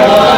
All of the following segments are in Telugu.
భావి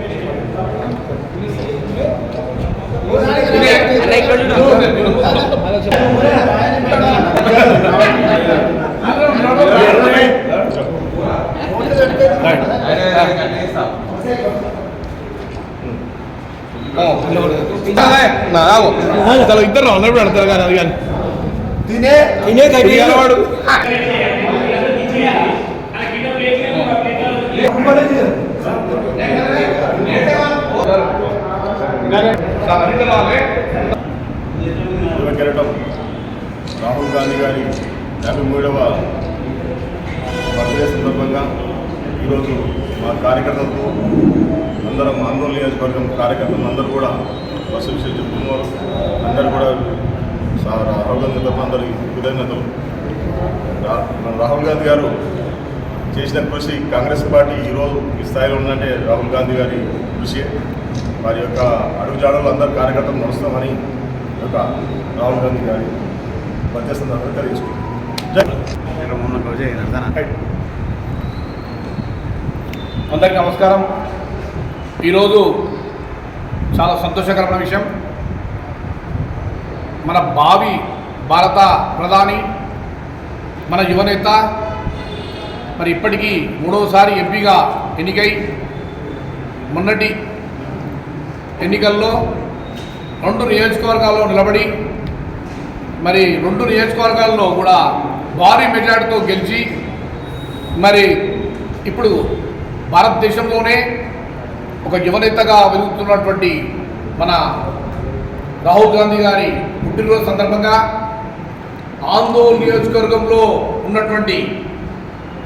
Nada, interno, no es te gana, digan. Tiene, tiene que ir a కెరటం రాహుల్ గాంధీ గారి యాభై మూడవ బర్త్డే సందర్భంగా ఈరోజు మా కార్యకర్తలతో అందరం ఆందోళన నియోజకవర్గం కార్యకర్తలు అందరూ కూడా బస్సు విషయం చెప్తున్నారు. అందరూ కూడా రాహుల్ గాంధీ తప్ప అందరికి కృతజ్ఞతలు రాహుల్ గాంధీ గారు చేసిన కృషి కాంగ్రెస్ పార్టీ ఈరోజు ఈ స్థాయిలో ఉందంటే రాహుల్ గాంధీ గారి కృషి. వారి యొక్క అడుగుజాడలు అందరు కార్యకర్తలు నడుస్తామని యొక్క రాహుల్ గాంధీ గారి మధ్య సందర్భంగా అందరికీ నమస్కారం. ఈరోజు చాలా సంతోషకరమైన విషయం. మన భావి భారత ప్రధాని మన యువనేత మరి ఇప్పటికీ మూడవసారి ఎంపీగా ఎన్నికై మొన్నటి ఎన్నికల్లో రెండు నియోజకవర్గాల్లో నిలబడి మరి రెండు నియోజకవర్గాల్లో కూడా భారీ మెజార్టీతో గెలిచి మరి ఇప్పుడు భారతదేశంలోనే ఒక యువనేతగా వెలుగుతున్నటువంటి మన రాహుల్ గాంధీ గారి పుట్టినరోజు సందర్భంగా ఆందోళన నియోజకవర్గంలో ఉన్నటువంటి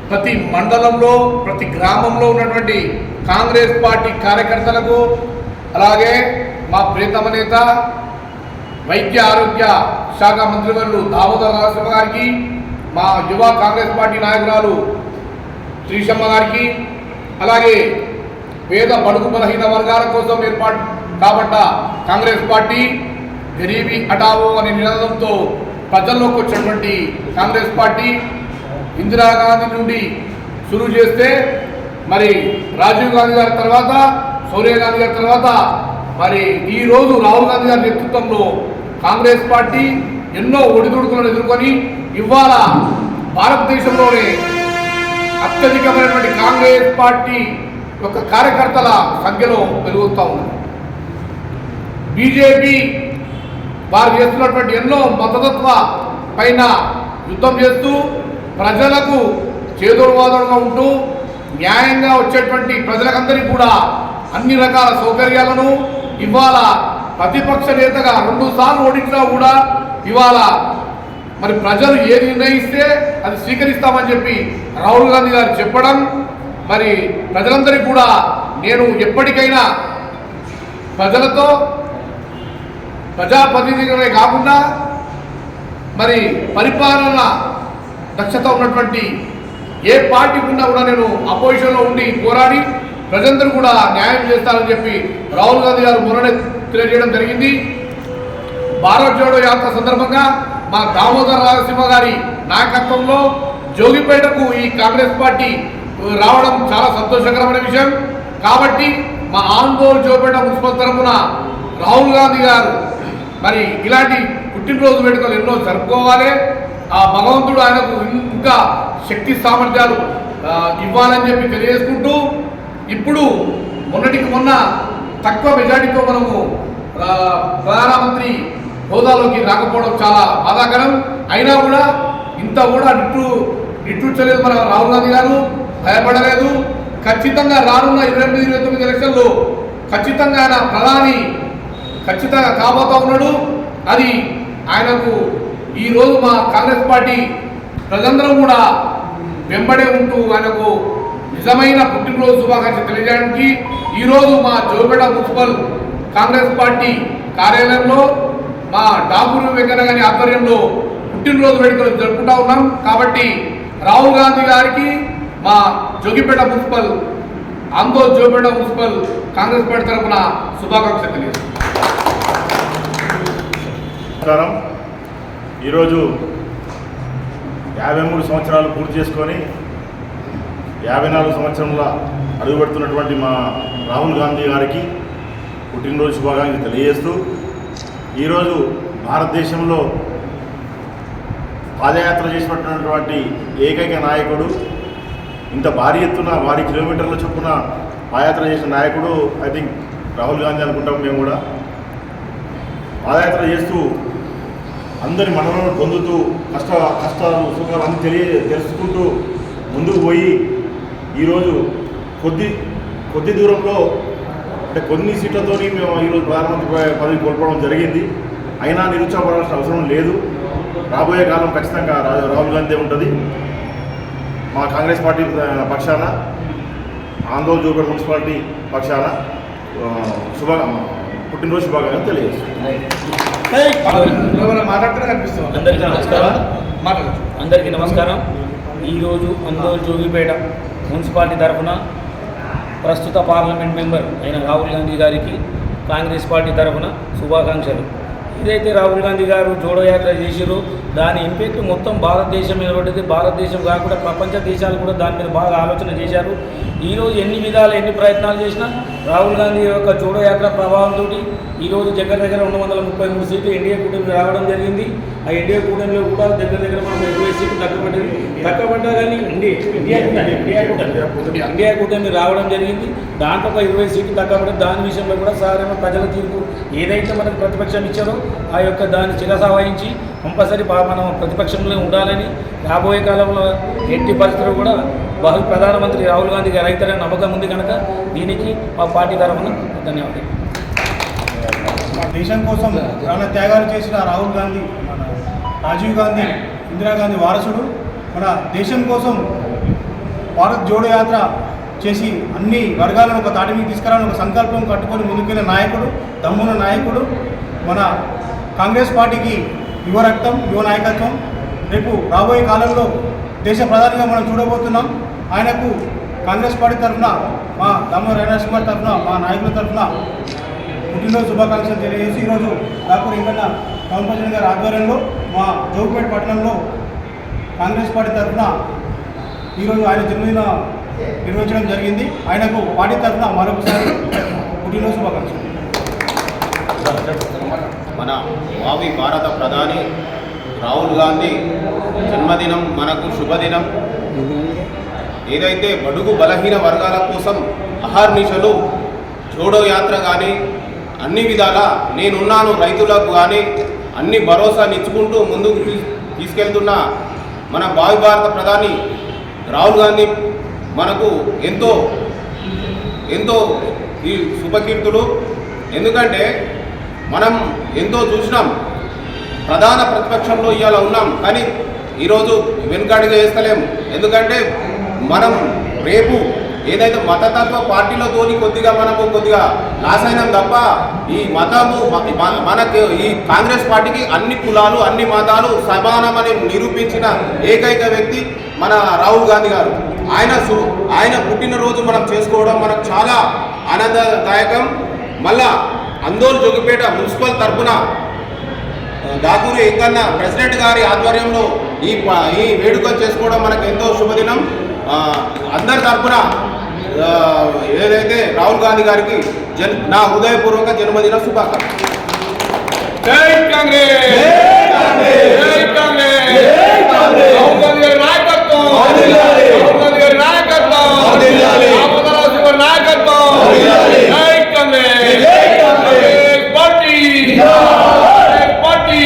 ప్రతి మండలంలో ప్రతి గ్రామంలో ఉన్నటువంటి కాంగ్రెస్ పార్టీ కార్యకర్తలకు అలాగే మా ప్రియతమ నేత వైద్య ఆరోగ్య శాఖ మంత్రివర్యులు దామోదర్ నరసింహ గారికి మా యువ కాంగ్రెస్ పార్టీ నాయకురాలు శ్రీశమ్మ గారికి అలాగే పేద బడుగు బలహీన వర్గాల కోసం ఏర్పాటు కాబట్ట కాంగ్రెస్ పార్టీ గరీబీ హటావో అనే నినాదంతో ప్రజల్లోకి వచ్చినటువంటి కాంగ్రెస్ పార్టీ ఇందిరాగాంధీ నుండి షురూ చేస్తే మరి రాజీవ్ గాంధీ గారి తర్వాత సోనియా గాంధీ గారి తర్వాత మరి ఈ రోజు రాహుల్ గాంధీ గారి నేతృత్వంలో కాంగ్రెస్ పార్టీ ఎన్నో ఒడిదుడుకులను ఎదుర్కొని ఇవాళ భారతదేశంలోనే అత్యధికమైనటువంటి కాంగ్రెస్ పార్టీ యొక్క కార్యకర్తల సంఖ్యలో పెరుగుతూ ఉంది బీజేపీ వారు చేస్తున్నటువంటి ఎన్నో మతతత్వ పైన యుద్ధం చేస్తూ ప్రజలకు చేదోడువాదనగా ఉంటూ న్యాయంగా వచ్చేటువంటి ప్రజలకందరికీ కూడా అన్ని రకాల సౌకర్యాలను ఇవాళ ప్రతిపక్ష నేతగా రెండు సార్లు ఓడించినా కూడా ఇవాళ మరి ప్రజలు ఏ నిర్ణయిస్తే అది స్వీకరిస్తామని చెప్పి రాహుల్ గాంధీ గారు చెప్పడం మరి ప్రజలందరికీ కూడా నేను ఎప్పటికైనా ప్రజలతో ప్రజాప్రతినిధులే కాకుండా మరి పరిపాలన దక్షత ఉన్నటువంటి ఏ పార్టీ ఉన్నా కూడా నేను అపోజిషన్లో ఉండి పోరాడి ప్రజలందరూ కూడా న్యాయం చేస్తారని చెప్పి రాహుల్ గాంధీ గారు మొన్ననే తెలియజేయడం జరిగింది. భారత్ జోడో యాత్ర సందర్భంగా మా దామోదర రాజసింహ గారి నాయకత్వంలో జోగిపేటకు ఈ కాంగ్రెస్ పార్టీ రావడం చాలా సంతోషకరమైన విషయం. కాబట్టి మా ఆందోళన జోగిపేట మున్సిపల్ తరఫున రాహుల్ గాంధీ గారు మరి ఇలాంటి పుట్టినరోజు వేడుకలు ఎన్నో జరుపుకోవాలి. ఆ భగవంతుడు ఆయనకు ఇంకా శక్తి సామర్థ్యాలు ఇవ్వాలని చెప్పి తెలియజేసుకుంటూ ఇప్పుడు మొన్నటికి మొన్న తక్కువ మెజార్టీతో మనము ప్రధానమంత్రి హోదాలోకి రాకపోవడం చాలా బాధాకరం. అయినా కూడా ఇంత కూడా నిట్టు నిట్టూర్చలేదు మన రాహుల్ గాంధీ గారు భయపడలేదు. ఖచ్చితంగా రానున్న ఇరవై ఎనిమిది ఇరవై తొమ్మిది ఎలక్షన్లో ఖచ్చితంగా ఆయన ప్రధాని ఖచ్చితంగా కాబోతా ఉన్నాడు. అది ఆయనకు ఈరోజు మా కాంగ్రెస్ పార్టీ ప్రజలందరం కూడా వెంబడే ఉంటూ ఆయనకు నిజమైన పుట్టినరోజు శుభాకాంక్షలు తెలియజేయడానికి ఈరోజు మా జోబెడ మున్సిపల్ కాంగ్రెస్ పార్టీ కార్యాలయంలో మా డాబూరు వెంకన్న గారి ఆధ్వర్యంలో పుట్టినరోజు వేడుకలు జరుపుకుంటా ఉన్నాం. కాబట్టి రాహుల్ గాంధీ గారికి మా Jogipet municipal Andol Jogipet municipal Congress party తరఫున శుభాకాంక్షలు తెలియజేస్తాం ఈరోజు యాభై మూడు సంవత్సరాలు పూర్తి చేసుకొని యాభై నాలుగు సంవత్సరంలో అడుగుపెడుతున్నటువంటి మా రాహుల్ గాంధీ గారికి పుట్టినరోజు శుభాకాంక్షలు తెలియజేస్తూ ఈరోజు భారతదేశంలో పాదయాత్ర చేసినటువంటి ఏకైక నాయకుడు ఇంత భారీ ఎత్తున భారీ కిలోమీటర్ల చొప్పున పాదయాత్ర చేసిన నాయకుడు ఐ థింక్ రాహుల్ గాంధీ అనుకుంటాం మేము కూడా. పాదయాత్ర చేస్తూ అందరి మనలను పొందుతూ కష్ట కష్టాలు సుఖాలు అన్నీ తెలియ తెలుసుకుంటూ ముందుకు పోయి ఈరోజు కొద్ది కొద్ది దూరంలో అంటే కొన్ని సీట్లతోని మేము ఈరోజు ప్రధానమంత్రి పదవి కోల్పోవడం జరిగింది. అయినా నిరుత్సాహపడాల్సిన అవసరం లేదు. రాబోయే కాలం ఖచ్చితంగా రాహుల్ గాంధీ ఉంటుంది. మా కాంగ్రెస్ పార్టీ పక్షాన ఆందోళన జూపేట మున్సిపాలిటీ పక్షాన శుభ పుట్టినరోజు శుభాకాంక్షలు కనిపిస్తుంది అందరికీ నమస్కారం. అందరికీ నమస్కారం. ఈరోజు అందరు జోగిపేట మున్సిపాలిటీ తరఫున ప్రస్తుత పార్లమెంట్ మెంబర్ అయిన రాహుల్ గాంధీ గారికి కాంగ్రెస్ పార్టీ తరఫున శుభాకాంక్షలు. ఏదైతే రాహుల్ గాంధీ గారు జోడో యాత్ర చేసిరో దాని ఇంపాక్ట్ మొత్తం భారతదేశం మీద పడ్డది. భారతదేశం కాకుండా ప్రపంచ దేశాలు కూడా దాని మీద బాగా ఆలోచన చేశారు. ఈరోజు ఎన్ని విధాలు ఎన్ని ప్రయత్నాలు చేసినా రాహుల్ గాంధీ యొక్క చూడయాత్ర ప్రభావంతో ఈరోజు దగ్గర దగ్గర రెండు వందల ముప్పై మూడు సీట్లు ఎన్డీఏ కూటమి రావడం జరిగింది. ఆ ఎన్డీఏ కూటమిలో కూడా దగ్గర దగ్గర మనం ఇరవై సీట్లు తగ్గబడ్డది తగ్గబడ్డా కానీ ఇండియా కూటమి రావడం జరిగింది. దాంట్లో ఒక ఇరవై సీట్లు తక్కువ దాని విషయంలో కూడా సాధారణ ప్రజల తీర్పు ఏదైతే మనకు ప్రతిపక్షం ఇచ్చారో ఆ యొక్క దాన్ని శిరస వహించి కంపల్సరీ మనం ప్రతిపక్షంలో ఉండాలని రాబోయే కాలంలో ఎట్టి పరిస్థితులు కూడా బహు ప్రధానమంత్రి రాహుల్ గాంధీ గారు అవుతారని నమ్మకం ఉంది కనుక దీనికి మా పార్టీ తరఫున ధన్యవాదాలు. మన దేశం కోసం ప్రాణ త్యాగాలు చేసిన రాహుల్ గాంధీ మన రాజీవ్ గాంధీ ఇందిరాగాంధీ వారసుడు. మన దేశం కోసం భారత్ జోడో యాత్ర చేసి అన్ని వర్గాలను ఒక తాటి మీద తీసుకురాలని ఒక సంకల్పం కట్టుకొని ముందుకెళ్ళిన నాయకుడు దమ్మున నాయకుడు. మన కాంగ్రెస్ పార్టీకి యువ రక్తం యువ నాయకత్వం. రేపు రాబోయే కాలంలో దేశ ప్రధానిగా మనం చూడబోతున్నాం. ఆయనకు కాంగ్రెస్ పార్టీ తరఫున మా దామోదర్ అవినాష్ కుమార్ తరఫున మా నాయకుల తరఫున పుట్టినరోజు శుభాకాంక్షలు తెలియజేసి ఈరోజు రాకూర్ ఇంకన్న పవన్ కళ్యాణ్ గారి ఆధ్వర్యంలో మా జోగుపేట పట్టణంలో కాంగ్రెస్ పార్టీ తరఫున ఈరోజు ఆయన జన్మదిన నిర్వహించడం జరిగింది. ఆయనకు పార్టీ తరఫున మరొకసారి పుట్టినరోజు శుభాకాంక్షలు. మన భావి భారత ప్రధాని రాహుల్ గాంధీ జన్మదినం మనకు శుభదినం. ఏదైతే బడుగు బలహీన వర్గాల కోసం అహర్నిశలు జోడో యాత్ర కానీ అన్ని విధాల నేనున్నాను రైతులకు కానీ అన్ని భరోసానిచ్చుకుంటూ ముందుకు తీసుకెళ్తున్న మన భావి భారత ప్రధాని రాహుల్ గాంధీ మనకు ఎంతో ఎంతో ఈ శుభకీర్తులు. ఎందుకంటే మనం ఎంతో చూసినాం ప్రధాన ప్రతిపక్షంలో ఇవాళ ఉన్నాం కానీ ఈరోజు వెనుకాడిగా వేస్తలేము ఎందుకంటే మనం రేపు ఏదైతే మతతత్వ పార్టీలతోని కొద్దిగా మనము కొద్దిగా లాస్ అయినాం తప్ప ఈ మతము మనకు ఈ కాంగ్రెస్ పార్టీకి అన్ని కులాలు అన్ని మతాలు సమానమని నిరూపించిన ఏకైక వ్యక్తి మన రాహుల్ గాంధీ గారు. ఆయన సు- ఆయన పుట్టినరోజు మనం చేసుకోవడం మనకు చాలా ఆనందదాయకం. మళ్ళా అందోల్ జోగిపేట మున్సిపల్ తరఫున దాకూరి ఎంకన్న ప్రెసిడెంట్ గారి ఆధ్వర్యంలో ఈ ఈ వేడుక చేసుకోవడం మనకు ఎంతో శుభదినం. అందరి తరఫున ఏదైతే రాహుల్ గాంధీ గారికి జన్ నా హృదయపూర్వక జన్మదిన శుభాకాంక్షలు. నాయకత్వం! పార్టీ! పార్టీ!